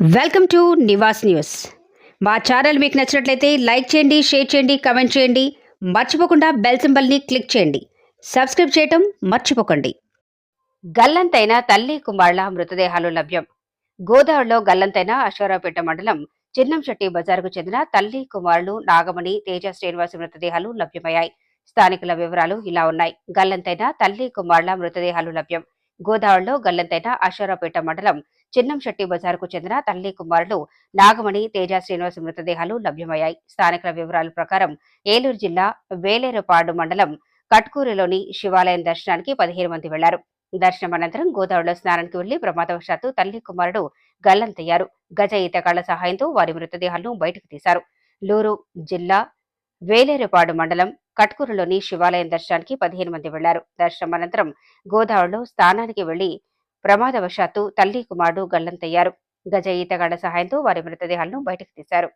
Welcome to Nivas news. మా channel మీకు నచ్చినట్లయితే లైక్ చేయండి షేర్ చేయండి కమెంట్ చేయండి. మర్చిపోకుండా బెల్ సింబల్ని క్లిక్ చేయండి. సబ్స్క్రైబ్ చేయటం మర్చిపోకండి. గల్లంతైన తల్లి కుమారుల మృతదేహాలు లభ్యం. గోదావరిలో గల్లంతైన అశ్వరావుపేట మండలం చిన్నంశెట్టి బజారుకు చెందిన తల్లి కుమారులు నాగమణి తేజ శ్రీనివాస్ మృతదేహాలు లభ్యమయ్యాయి. స్థానికుల వివరాలు ఇలా ఉన్నాయి. గల్లంతైన తల్లి కుమారుల మృతదేహాలు లభ్యం. గోదావరిలో గల్లంతైన అశ్వరావుపేట మండలం చిన్నంశెట్టి బజార్కు చెందిన తల్లి కుమారుడు నాగమణి తేజ శ్రీనివాస్ మృతదేహాలు లభ్యమయ్యాయి. స్థానికుల వివరాల ప్రకారం ఏలూరు జిల్లా వేలేరుపాడు మండలం కట్కూరులోని శివాలయం దర్శనానికి పదిహేను మంది వెళ్ళారు. దర్శనం అనంతరం గోదావరిలో స్నానానికి వెళ్ళి ప్రమాదవశాత్తు తల్లి కుమారుడు గల్లంతయ్యారు. గజ ఈతగాళ్ళ సహాయంతో వారి మృతదేహాలను బయటకు తీశారు. లూరు జిల్లా వేలేరుపాడు మండలం కట్కూరులోని శివాలయం దర్శనానికి పదిహేను మంది వెళ్ళారు. దర్శనం అనంతరం గోదావరిలో స్నానానికి వెళ్ళి ప్రమాదవశాత్తు తల్లి కుమారుడు గల్లంతయ్యారు. గజ ఈతగాళ్ళ సహాయంతో వారి మృతదేహాలను బయటకు తీశారు.